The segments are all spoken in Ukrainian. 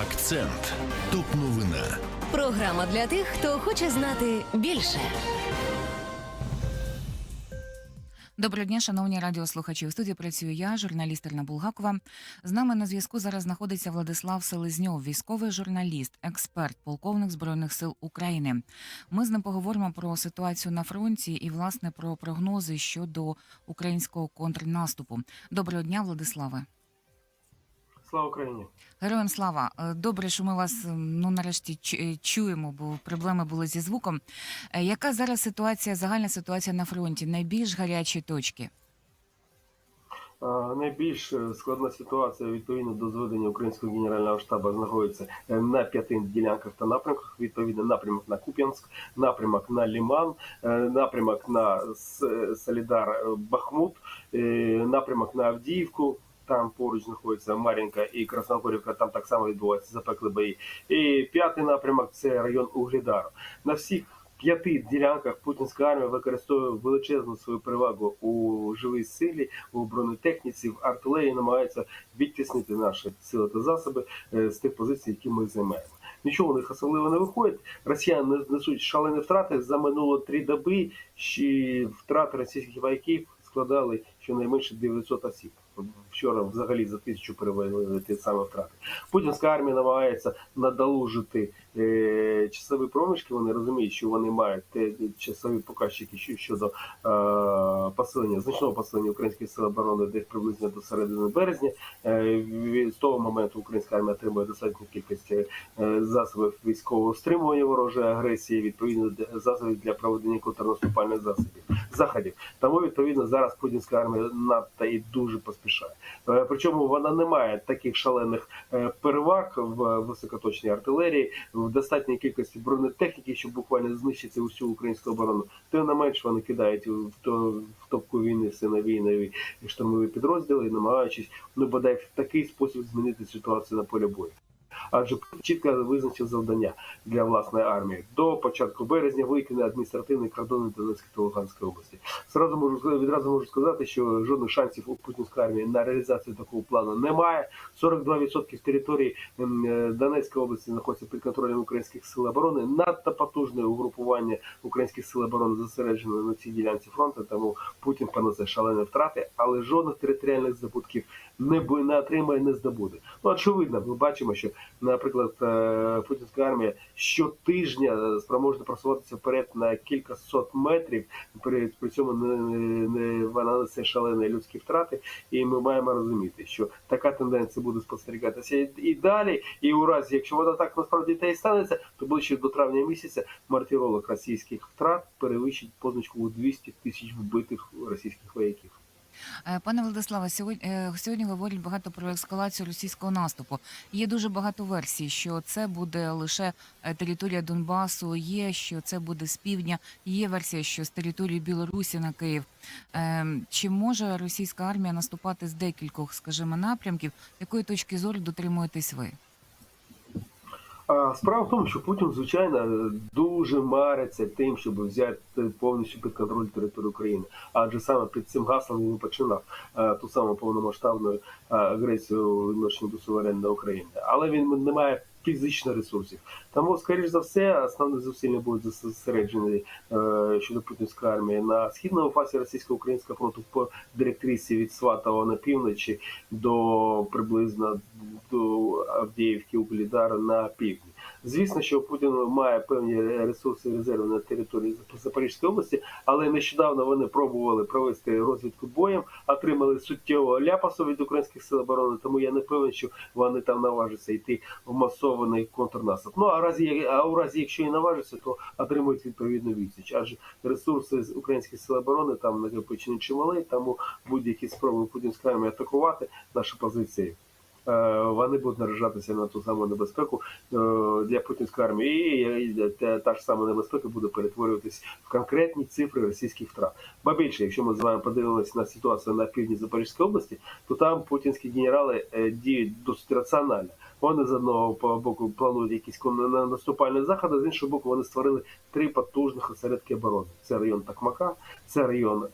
Акцент. Топ новина. Програма для тих, хто хоче знати більше. Доброго дня, шановні радіослухачі. У студії працюю я, журналіст Ірина Булгакова. З нами на зв'язку зараз знаходиться Владислав Селезньов, військовий журналіст, експерт, полковник збройних сил України. Ми з ним поговоримо про ситуацію на фронті і власне про прогнози щодо українського контрнаступу. Доброго дня, Владиславе. Слава Україні! Героям слава. Е, Добре, що ми вас ну нарешті е, чуємо, бо проблеми були зі звуком. Е, Яка зараз ситуація, загальна ситуація на фронті? Найбільш гарячі точки? Найбільш складна ситуація відповідно до зведення українського генерального штабу знаходиться на п'яти ділянках та напрямках. Відповідно, напрямок на Куп'янськ, напрямок на Ліман, напрямок на Солідар Бахмут, напрямок на Авдіївку. Там поруч знаходиться Мар'їнка і Красногорівка, там так само відбуваються запекли бої. І п'ятий напрямок це район Углідару. На всіх п'яти ділянках путінська армія використовує величезну свою перевагу у живій силі, у бронетехніці, в артилерії намагається відтіснити наші сили та засоби е, з тих позицій, які ми займаємо. Нічого у них особливо не виходить. Росіяни несуть шалені втрати за минуло три доби. Ще втрати російських вояків складали щонайменше 900 осіб. Вчора взагалі за тисячу перевели ті саме втрати. Путінська армія намагається надолужити е, часові проміжки. Вони розуміють, що вони мають те часові показчики щодо е, посилення значного посилення українських сил оборони десь приблизно до середини березня. Е, з того моменту українська армія отримує достатню кількість е, засобів військового стримування ворожої агресії, відповідно засобів для проведення контрнаступальних засобів заходів. Тому відповідно зараз путінська армія надто і дуже поспішає. Е, Причому вона не має таких шалених е, переваг в високоточній артилерії, в достатній кількості бронетехніки, щоб буквально знищити усю українську оборону. то на менш вони кидають в то в топку війни синові нові штурмові підрозділи, намагаючись ну бодай в такий спосіб змінити ситуацію на полі бою. Адже чітко визначив завдання для власної армії до початку березня викине адміністративний кордон Донецької та Луганської області. Зразу можу відразу можу сказати, що жодних шансів у путінської армії на реалізацію такого плану немає. 42% території ем, е, Донецької області знаходяться під контролем українських сил оборони. Надто потужне угрупування українських сил оборони зосереджено на цій ділянці фронту, тому Путін понесе шалені втрати, але жодних територіальних здобутків не не отримає, не здобуде. Ну очевидно, ми бачимо, що, наприклад, е, путінська армія щотижня спроможна просуватися вперед на кілька сот метрів. При, при цьому не, не, вона несе шалені людські втрати, і ми маємо розуміти, що така тенденція буде спостерігатися і, далі. І у разі, якщо вона так насправді та і станеться, то ближче до травня місяця мартіролог російських втрат перевищить позначку у 200 тисяч вбитих російських вояків. Е, Пане Владиславе, сьогодні, е, сьогодні говорять багато про ескалацію російського наступу. Є дуже багато версій, що це буде лише е, територія Донбасу, є що це буде з півдня, є версія, що з території Білорусі на Київ. Е, Чи може російська армія наступати з декількох, скажімо, напрямків? Якої точки зору дотримуєтесь ви? Справа в тому, що Путін, звичайно, дуже мариться тим, щоб взяти повністю під контроль територію України. Адже саме під цим гаслом він починав е, ту саму повномасштабну е, агресію відношення до суверенної України. Але він не має фізичних ресурсів. Тому, скоріш за все, основні зусилля будуть зосереджені е, щодо путінської армії на східному фасі російсько-українського фронту по директрисі від Сватова на півночі до приблизно до Авдіївки Углідара на півдні. Звісно, що Путін має певні ресурси і резерви на території Запорізької області, але нещодавно вони пробували провести розвідку боєм, отримали суттєвого ляпасу від українських сил оборони. Тому я не певен, що вони там наважаться йти в масований контрнаступ. Ну а разі а у разі, якщо і наважаться, то отримують відповідну відсіч. Адже ресурси з українських сил оборони там накопичені чимали, тому будь-які спроби путінської атакувати наші позиції. Е, Вони будуть наражатися на ту саму небезпеку е, для путінської армії, і та, ж сама небезпека буде перетворюватись в конкретні цифри російських втрат. Ба більше, якщо ми з вами подивимося на ситуацію на півдні Запорізької області, то там путінські генерали е, діють досить раціонально. Вони з одного боку планують якісь наступальні заходи, з іншого боку, вони створили три потужних осередки оборони. Це район Такмака, це район.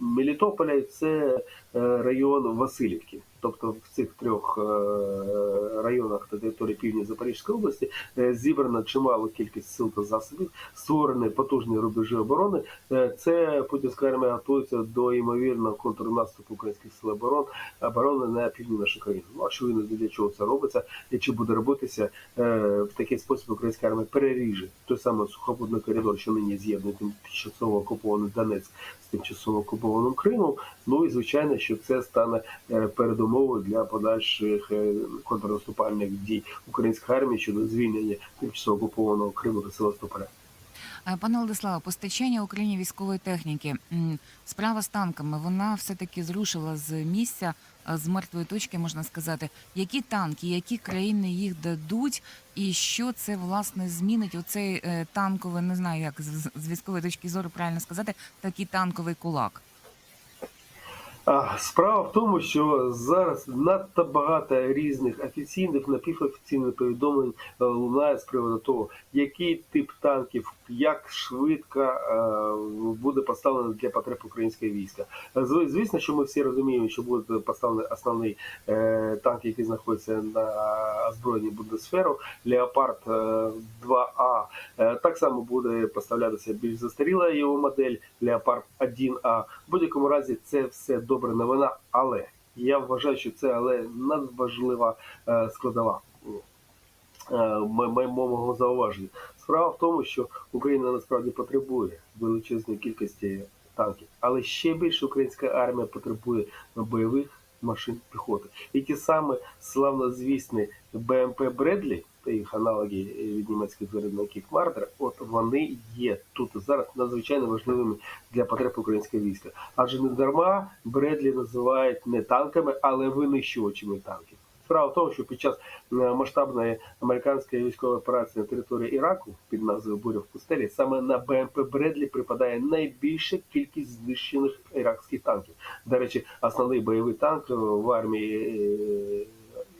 Мелітополя і це е, район Васильівки. Тобто в цих трьох е, районах та території півдня Запорізької області, е, зібрана чимала кількість сил та засобів, створені потужні рубежі оборони. Е, Це путінська армія готується до ймовірного контрнаступу українських сил оборон оборони на півдні нашої країни. Ну він для чого це робиться, і чи буде робитися в такий спосіб українська армія переріже той самий сухопутний коридор, що нині з'єднує тимчасово окупований Донецьк з тимчасово окупованим Кримом. Ну і звичайно, що це стане е, передумовою для подальших е, контрнаступальних дій української армії щодо звільнення тимчасово окупованого Криму та Севастополя. Е, Пане Владиславе, постачання Україні військової техніки. Справа з танками. Вона все-таки зрушила з місця, е, з мертвої точки, можна сказати. Які танки, які країни їх дадуть, і що це власне змінить? Оцей танковий, не знаю, як з військової точки зору правильно сказати, такий танковий кулак. Справа в тому, що зараз надто багато різних офіційних, напівофіційних повідомлень е, лунає з приводу того, який тип танків, як швидко е, буде поставлено для потреб українського війська. Зв- Звісно, що ми всі розуміємо, що буде поставлений основний е, танк, який знаходиться на озброєнні Бундесферу, Леопард е, 2А. Так само буде поставлятися більш застаріла його модель Леопард 1А. В будь-якому разі це все добра новина, але я вважаю, що це але надважлива е, складова е, мого зауваження. Справа в тому, що Україна насправді потребує величезної кількості танків, але ще більше українська армія потребує бойових машин піхоти. І ті саме славнозвісні БМП Бредлі їх аналоги від німецьких виробників Мардер, от вони є тут зараз надзвичайно важливими для потреб українського війська. Адже не дарма Бредлі називають не танками, але винищувачами танків. Справа в тому, що під час е, масштабної американської військової операції на території Іраку під назвою Буря в пустелі саме на БМП Бредлі припадає найбільша кількість знищених іракських танків. До речі, основний бойовий танк в армії е,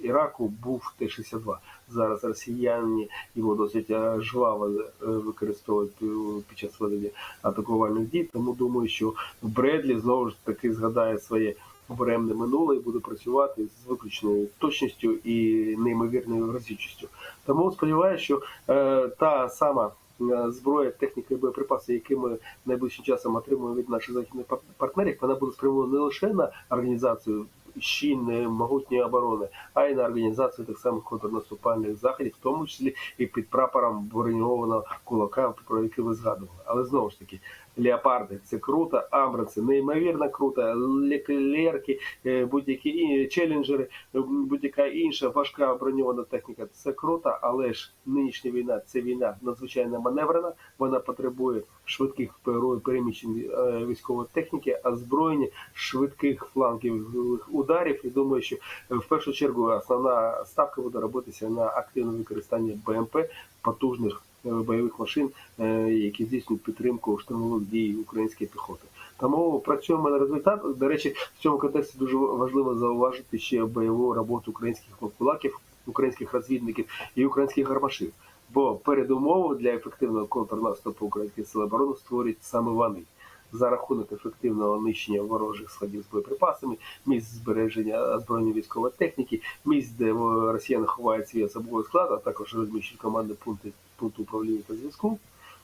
Іраку був Т-62. Зараз росіяни його досить е, жваво е, використовують е, під час ведення атакувальних дій. Тому думаю, що Бредлі знову ж таки згадає своє буремне минуле і буде працювати з виключною точністю і неймовірною розрічістю. Тому сподіваюся, що е, та сама зброя, техніка і боєприпаси, які ми найближчим часом отримуємо від наших західних пар- партнерів, вона буде спрямована не лише на організацію щільної могутньої оборони, а й на організацію так само контрнаступальних заходів, в тому числі і під прапором броньованого кулака, про який ви згадували. Але знову ж таки, леопарди це круто, амбри це неймовірно круто, леклерки, е, будь-які челенджери, е, будь-яка інша важка броньована техніка. Це круто, але ж нинішня війна це війна надзвичайно маневрена. Вона потребує швидких переміщень е, військової техніки, озброєння, швидких флангових ударів. І думаю, що в першу чергу основна ставка буде робитися на активне використання БМП потужних бойових машин, е, які здійснюють підтримку штурмових дій української піхоти. Тому працюємо на результат. До речі, в цьому контексті дуже важливо зауважити ще бойову роботу українських кулаків, українських розвідників і українських гармашів. Бо передумову для ефективного контрнаступу українських сил оборони створюють саме вони за рахунок ефективного нищення ворожих складів з боєприпасами, місць збереження озброєння військової техніки, місць, де е, росіяни ховають свій особовий склад, а також розміщують команди пункти пункту управління та зв'язку.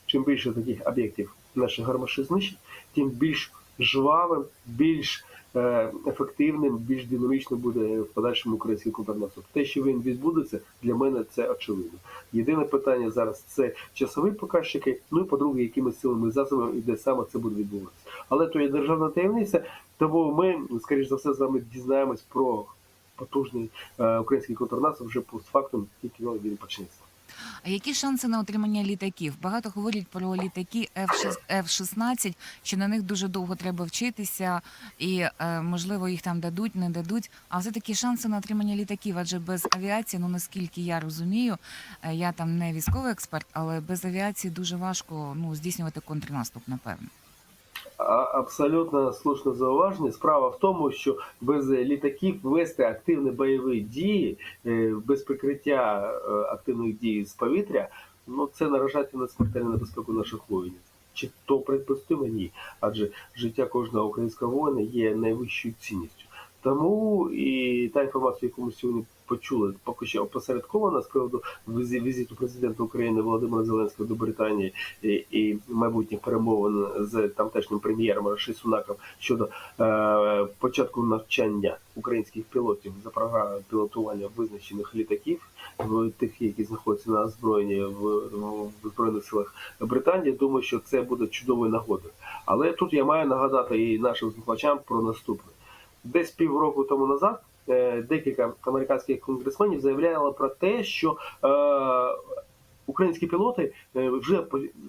Чим більше таких об'єктів наші гармаші знищать, тим більш жвавим, більш е, ефективним, більш динамічним буде в подальшому український контрнаступ. Те, що він відбудеться, для мене це очевидно. Єдине питання зараз це часові показчики. Ну і по-друге, якими силами засобами і де саме це буде відбуватися. Але то є державна таємниця, тому ми, скоріш за все, з вами дізнаємось про потужний е, український контрнаступ вже постфактум, тільки він почнеться. А які шанси на отримання літаків? Багато говорять про літаки F-6 F-16, що на них дуже довго треба вчитися, і е, можливо їх там дадуть, не дадуть. А все таки шанси на отримання літаків, адже без авіації, ну наскільки я розумію, е, я там не військовий експерт, але без авіації дуже важко ну здійснювати контрнаступ, напевно. Абсолютно слушне зауваження. Справа в тому, що без літаків вести активні бойові дії, е, без прикриття е, активних дій з повітря, ну це наражати на смертельну небезпеку наших воїнів. Чи то припустимо? Ні. Адже життя кожного українського воїна є найвищою цінністю. Тому і та інформація, яку ми сьогодні почули, поки що опосередкована з приводу візиту президента України Володимира Зеленського до Британії і, і майбутніх перемовин з тамтешнім прем'єром Раші Сунаком щодо е, початку навчання українських пілотів за програмою пілотування визначених літаків, тих, які знаходяться на озброєнні в, в збройних силах Британії. Думаю, що це буде чудовою нагодою. Але тут я маю нагадати і нашим слухачам про наступне. Десь півроку тому назад е, декілька американських конгресменів заявляли про те, що е, українські пілоти е, вже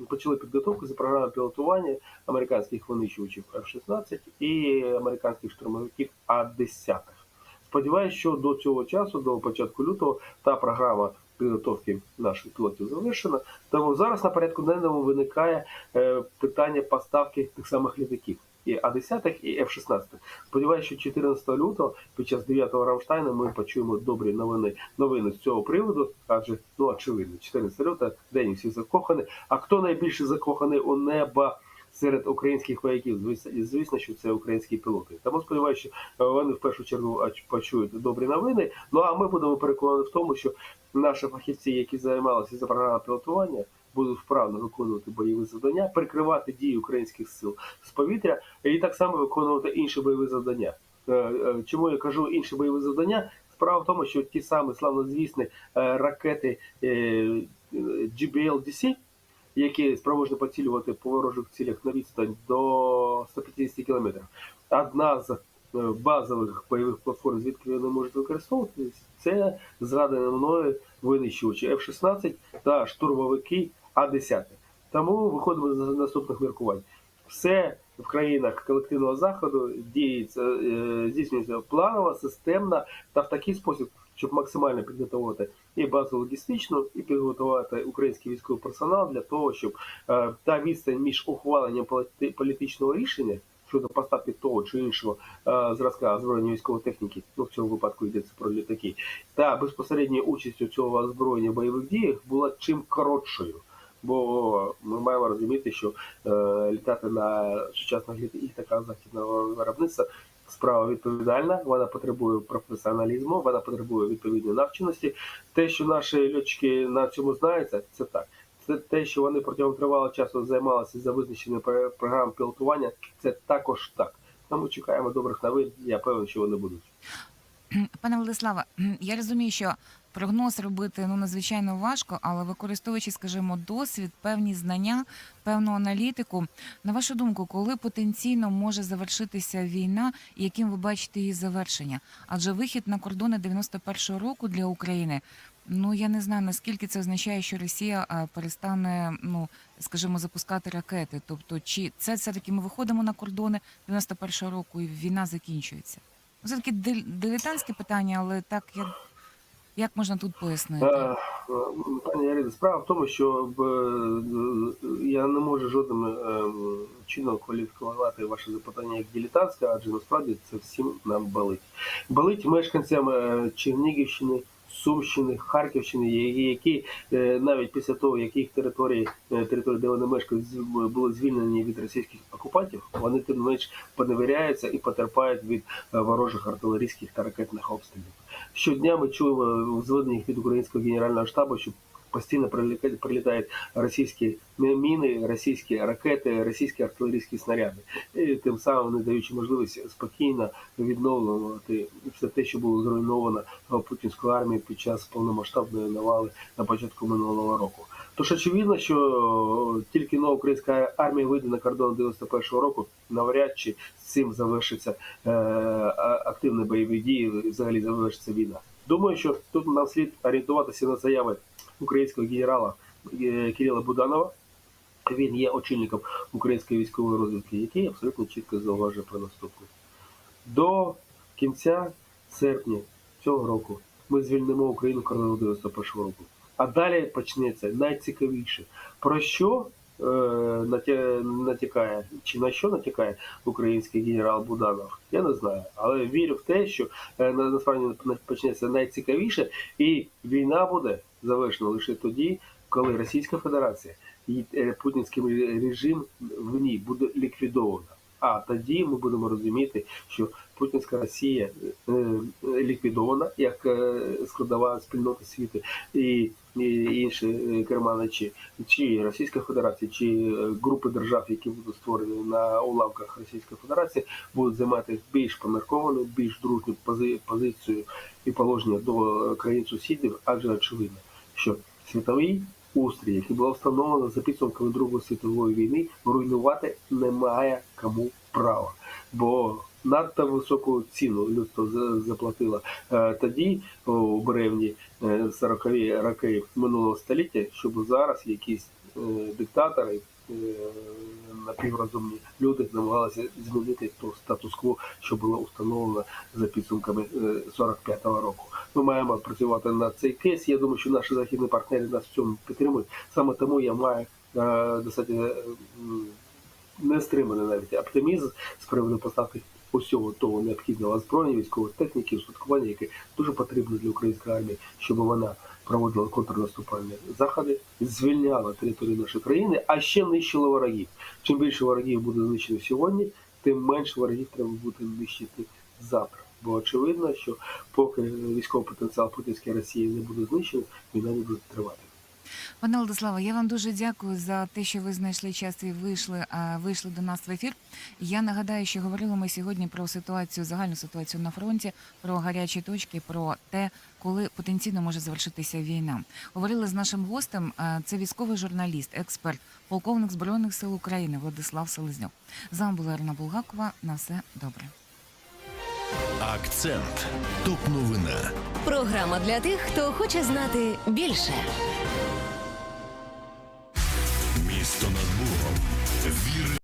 почали підготовку за програмою пілотування американських винищувачів F-16 і американських штурмовиків А-10. Сподіваюсь, що до цього часу, до початку лютого, та програма підготовки наших пілотів завершена. Тому зараз на порядку денному виникає питання поставки тих самих літаків. І А-10 і F-16. Сподіваюся, що 14 лютого під час 9-го Рамштайну ми почуємо добрі новини, новини з цього приводу, адже ну очевидно, 14 лютого день всі закохані. А хто найбільше закоханий у неба серед українських вояків? Звісно, що це українські пілоти. Тому сподіваюся, що вони в першу чергу почують добрі новини. Ну а ми будемо переконані в тому, що наші фахівці, які займалися за програмою пілотування, будуть вправно виконувати бойові завдання, прикривати дії українських сил з повітря і так само виконувати інші бойові завдання. Е, е, Чому я кажу інші бойові завдання? Справа в тому, що ті самі славнозвісні е, ракети GBL-DC, які спроможні поцілювати по ворожих цілях на відстань до 150 кілометрів. Одна з базових бойових платформ, звідки вони можуть використовуватися, це згадані мною винищувачі F-16 та штурмовики А-10. Тому виходимо з наступних міркувань. Все в країнах колективного заходу діється, е, здійснюється планово, системно та в такий спосіб, щоб максимально підготувати і базу логістичну, і підготувати український військовий персонал для того, щоб е, та відстань між ухваленням політи- політичного рішення щодо поставки того чи іншого е, зразка озброєння військової техніки, ну в цьому випадку йдеться про літаки, та безпосередньою участю цього озброєння в бойових діях була чим коротшою. Бо ми маємо розуміти, що е, літати на сучасних літ- літаках західного виробництва справа відповідальна, вона потребує професіоналізму, вона потребує відповідної навченості. Те, що наші льотчики на цьому знаються, це так. Це те, що вони протягом тривалого часу займалися за визначенням пр- програм пілотування, це також так. Тому чекаємо добрих новин. Я певен, що вони будуть. Пане Владиславе, я розумію, що прогноз робити ну надзвичайно важко, але використовуючи, скажімо, досвід, певні знання, певну аналітику. На вашу думку, коли потенційно може завершитися війна, і яким ви бачите її завершення? Адже вихід на кордони 91-го року для України. Ну я не знаю наскільки це означає, що Росія перестане, ну скажімо, запускати ракети. Тобто, чи це все таки ми виходимо на кордони 91-го року і війна закінчується? Це таке дилетантське питання, але так як, як можна тут пояснити? Е, Пані Ярина, справа в тому, що е, я не можу жодним е, чином кваліфікувати ваше запитання як дилетантське, адже насправді це всім нам болить. Болить мешканцям Чернігівщини, Сумщини, Харківщини, які, е, навіть після того, як їх території, е, території, де вони мешкають, були звільнені від російських окупантів, вони тим не менш поневіряються і потерпають від е, ворожих артилерійських та ракетних обстрілів. Щодня ми чуємо в зведеннях від українського генерального штабу, що постійно прилітають, російські міни, російські ракети, російські артилерійські снаряди, і тим самим не даючи можливість спокійно відновлювати все те, що було зруйновано путінською армією під час повномасштабної навали на початку минулого року. Тож очевидно, що тільки нова українська армія вийде на кордон 91-го року, навряд чи з цим завершиться е, активні бойові дії, взагалі завершиться війна. Думаю, що тут нам слід орієнтуватися на заяви українського генерала е, Кирила Буданова. Він є очільником української військової розвідки, який абсолютно чітко зауважує про наступне. До кінця серпня цього року ми звільнимо Україну кордону 91 року. А далі почнеться найцікавіше. Про що е, натякає, чи на що натякає український генерал Буданов, я не знаю. Але вірю в те, що е, на- насправді почнеться найцікавіше, і війна буде завершена лише тоді, коли Російська Федерація і е, путінський режим в ній буде ліквідовано. А тоді ми будемо розуміти, що Путінська Росія е, ліквідована як е, складова спільноти світу, і, інші е, керманичі, чи Російська Федерація, чи е, групи держав, які будуть створені на уламках Російської Федерації, будуть займати більш помірковану, більш дружню пози- позицію і положення до країн сусідів, адже очевидно, що світовий устрій, який було встановлено за підсумками Другої світової війни, руйнувати немає кому права, бо надто високу ціну людство заплатило Е, тоді у бревні 40-ві роки минулого століття, щоб зараз якісь е, диктатори. Е, Напіврозумні люди намагалися змінити то статус-кво, що було установлено за підсумками е, 45-го року. Ми маємо працювати над цей кейс. Я думаю, що наші західні партнери нас в цьому підтримують. Саме тому я маю е, достатньо е, нестриманий навіть оптимізм з приводу поставки усього того необхідного озброєння, військової техніки, устаткування, яке дуже потрібно для української армії, щоб вона проводила контрнаступальні заходи, звільняла територію нашої країни, а ще нищила ворогів. Чим більше ворогів буде знищено сьогодні, тим менше ворогів треба буде нищити завтра. Бо очевидно, що поки військовий потенціал путінської Росії не буде знищений, війна не буде тривати. Пане Владиславе, я вам дуже дякую за те, що ви знайшли час і вийшли, вийшли до нас в ефір. Я нагадаю, що говорили ми сьогодні про ситуацію, загальну ситуацію на фронті, про гарячі точки, про те, коли потенційно може завершитися війна. Говорили з нашим гостем. Це військовий журналіст, експерт, полковник збройних сил України Владислав Селезньов. З вами була Ірина Булгакова. На все добре. Акцент. Топ новина. Програма для тих, хто хоче знати більше. Місто над Богом.